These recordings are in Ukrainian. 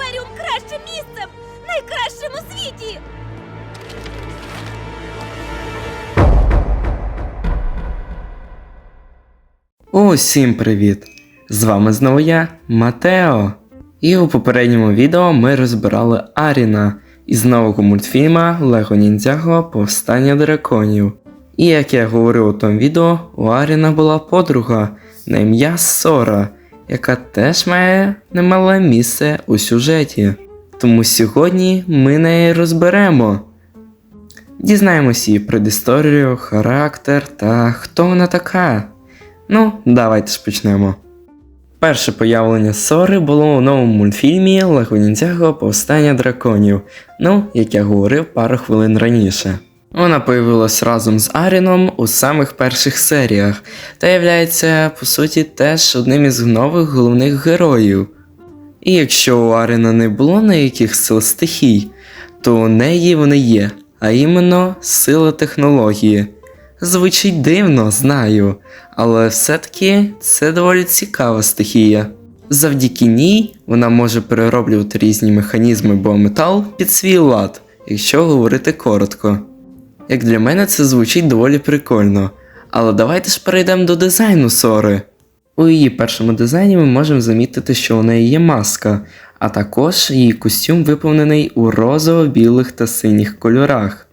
Імперіум кращим місцем! Найкращим у світі! Усім привіт! З вами знову я, Матео. І у попередньому відео ми розбирали Аріна із нового мультфільма Лего Ніндзяго Повстання драконів. І як я говорив у тому відео, у Аріна була подруга на ім'я Сора, яка теж має немале місце у сюжеті. Тому сьогодні ми неї розберемо. Дізнаємось її предісторію, характер та хто вона така. Ну, давайте ж почнемо. Перше появлення Сори було у новому мультфільмі Лего Ніндзяго Повстання драконів. Ну, як я говорив пару хвилин раніше. Вона появилась разом з Аріном у самих перших серіях та являється, по суті, теж одним із нових головних героїв. І якщо у Аріна не було ніяких сил стихій, то у неї вони є, а іменно сила технології. Звучить дивно, знаю, але все-таки це доволі цікава стихія. Завдяки ній вона може перероблювати різні механізми біометал під свій лад, якщо говорити коротко. Як для мене це звучить доволі прикольно. Але давайте ж перейдемо до дизайну Сори. У її першому дизайні ми можемо замітити, що у неї є маска, а також її костюм виповнений у розово-білих та синіх кольорах.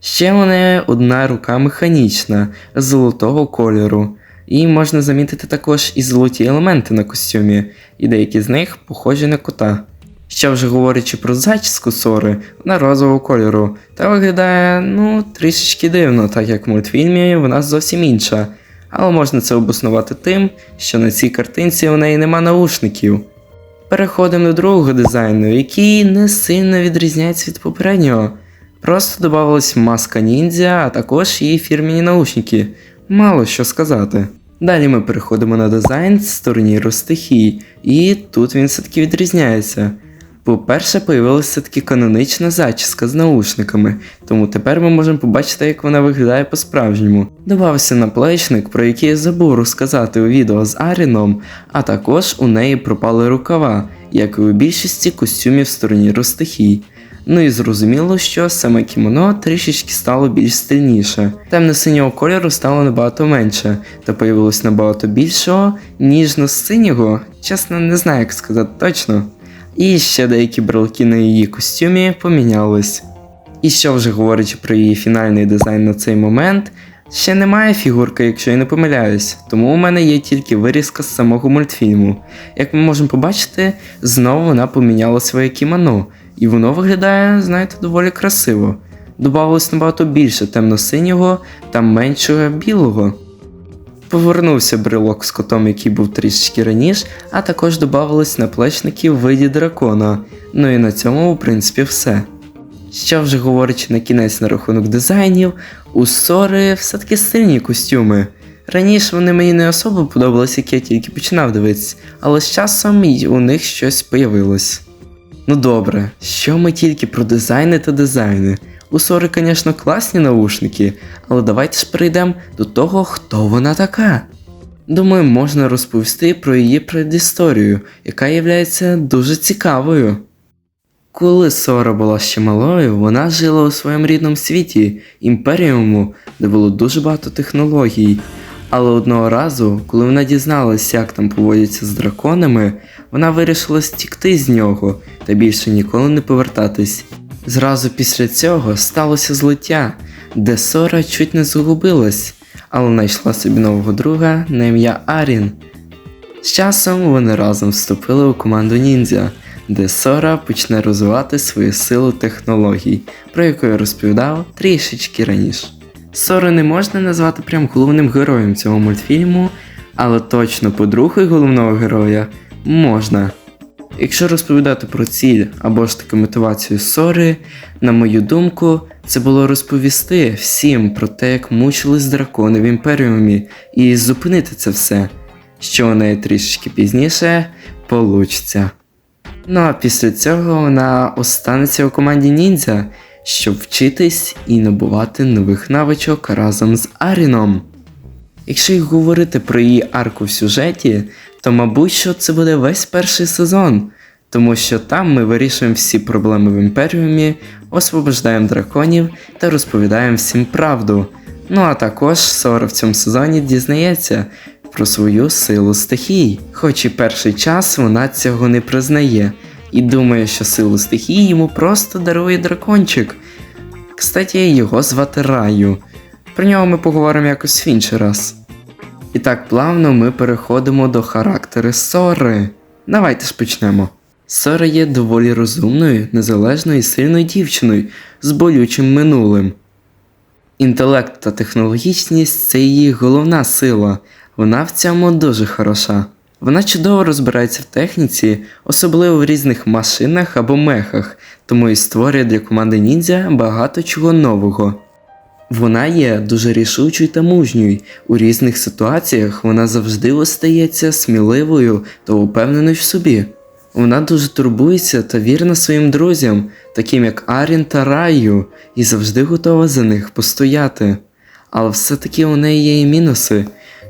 Ще у неї одна рука механічна, золотого кольору, і можна замітити також і золоті елементи на костюмі, і деякі з них похожі на кота. Ще вже говорячи про зачіску Сори, вона розового кольору, та виглядає ну трішечки дивно, так як в мультфільмі вона зовсім інша. Але можна це обоснувати тим, що на цій картинці у неї нема наушників. Переходимо до другого дизайну, який не сильно відрізняється від попереднього. Просто додавалась маска ніндзя, а також її фірмені наушники. Мало що сказати. Далі ми переходимо на дизайн з турніру стихій, і тут він все-таки відрізняється. По-перше, появилася все-таки канонична зачіска з наушниками, тому тепер ми можемо побачити, як вона виглядає по-справжньому. Добавився наплечник, про який я забув розказати у відео з Аріном, а також у неї пропали рукава, як і у більшості костюмів з турніру стихій. Ну і зрозуміло, що саме кімоно трішечки стало більш стильніше. Темно-синього кольору стало набагато менше, та появилось набагато більшого, ніжно-синього, чесно, не знаю, як сказати точно. І ще деякі брелки на її костюмі помінялись. І що вже говорячи про її фінальний дизайн на цей момент, ще немає фігурки, якщо я не помиляюсь, тому у мене є тільки вирізка з самого мультфільму. Як ми можемо побачити, знову вона поміняла своє кімоно, і воно виглядає, знаєте, доволі красиво. Добавилось набагато більше темно-синього та меншого білого. Повернувся брелок з котом, який був трішечки раніше, а також додавались наплечники в виді дракона. Ну і на цьому, в принципі, все. Що вже говорячи на кінець на рахунок дизайнів, у Сори все-таки стильні костюми. Раніше вони мені не особо подобалися, як я тільки починав дивитися, але з часом у них щось появилось. Ну добре, що ми тільки про дизайни та дизайни. У Сори, звісно, класні наушники, але давайте ж перейдемо до того, хто вона така. Думаю, можна розповісти про її предісторію, яка є дуже цікавою. Коли Сора була ще малою, вона жила у своєму рідному світі, імперіуму, де було дуже багато технологій. Але одного разу, коли вона дізналася, як там поводяться з драконами, вона вирішила стікти з нього та більше ніколи не повертатись. Зразу після цього сталося злиття, де Сора чуть не загубилась, але знайшла собі нового друга на ім'я Арін. З часом вони разом вступили у команду ніндзя, де Сора почне розвивати свою силу технологій, про яку я розповідав трішечки раніше. Сору не можна назвати прям головним героєм цього мультфільму, але точно подругою головного героя можна. Якщо розповідати про ціль або ж таки мотивацію Сори, на мою думку, це було розповісти всім про те, як мучились дракони в імперіумі, і зупинити це все, що у неї трішечки пізніше получиться. Ну а після цього вона останеться у команді ніндзя, щоб вчитись і набувати нових навичок разом з Аріном. Якщо й говорити про її арку в сюжеті, то мабуть що це буде весь перший сезон. тому що там ми вирішуємо всі проблеми в імперіумі, освобождаємо драконів та розповідаємо всім правду. Ну а також Сора в цьому сезоні дізнається про свою силу стихій, хоч і перший час вона цього не признає і думає, що силу стихій йому просто дарує дракончик. Кстати, його звати Раю. Про нього ми поговоримо якось в інший раз. І так плавно ми переходимо до характеру Сори. Давайте ж почнемо. Сора є доволі розумною, незалежною і сильною дівчиною з болючим минулим. Інтелект та технологічність це її головна сила. Вона в цьому дуже хороша. Вона чудово розбирається в техніці, особливо в різних машинах або мехах, тому і створює для команди ніндзя багато чого нового. Вона є дуже рішучою та мужньою. У різних ситуаціях вона завжди остається сміливою та упевненою в собі. Вона дуже турбується та вірна своїм друзям, таким як Арін та Раю, і завжди готова за них постояти. Але все-таки у неї є і мінуси,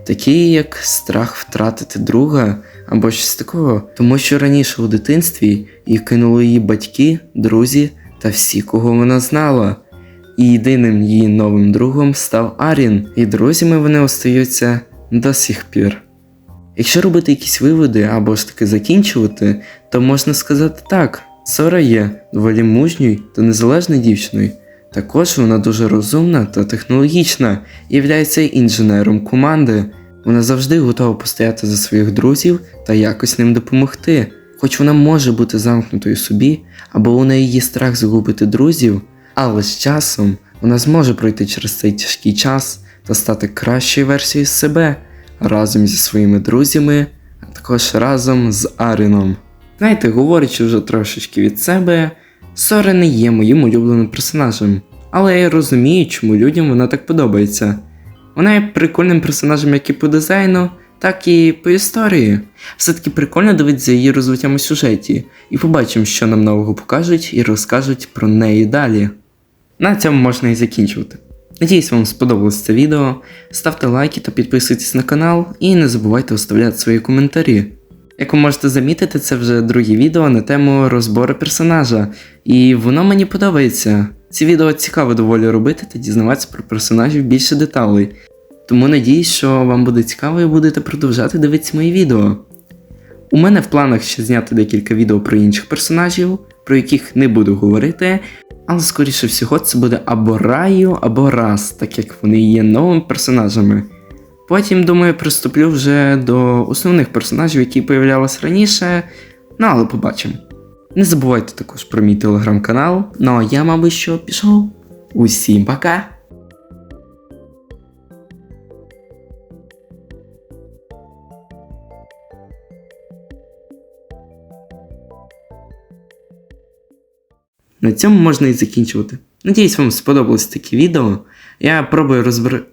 такі як страх втратити друга або щось такого, тому що раніше у дитинстві її кинули її батьки, друзі та всі, кого вона знала. І єдиним її новим другом став Арін, і друзями вони остаються до сих пір. Якщо робити якісь виводи або ж таки закінчувати, то можна сказати так: Сора є доволі мужньою та незалежною дівчиною. Також вона дуже розумна та технологічна і являється інженером команди. Вона завжди готова постояти за своїх друзів та якось ним допомогти. Хоч вона може бути замкнутою собі, або у неї є страх загубити друзів, але з часом вона зможе пройти через цей тяжкий час та стати кращою версією себе разом зі своїми друзями, а також разом з Аріном. Знаєте, говорячи вже трошечки від себе, Сора не є моїм улюбленим персонажем, але я розумію, чому людям вона так подобається. Вона є прикольним персонажем як і по дизайну, так і по історії. Все-таки прикольно дивитися її розвиттям у сюжеті, і побачимо, що нам нового покажуть і розкажуть про неї далі. На цьому можна і закінчувати. Надіюсь, вам сподобалось це відео. Ставте лайки та підписуйтесь на канал, і не забувайте оставляти свої коментарі. Як ви можете замітити, це вже друге відео на тему розбору персонажа, і воно мені подобається. Ці відео цікаво доволі робити та дізнаватися про персонажів більше деталей. Тому надіюсь, що вам буде цікаво і будете продовжати дивитися мої відео. У мене в планах ще зняти декілька відео про інших персонажів, про яких не буду говорити, але скоріше всього це буде або Раю, або Раз, так як вони є новими персонажами. Потім, думаю, приступлю вже до основних персонажів, які появлялись раніше, ну але побачимо. Не забувайте також про мій телеграм-канал. Ну а я, мабуть, що пішов. Усім пока! На цьому можна і закінчувати. Надіюсь, вам сподобалось таке відео. Я пробую розбер...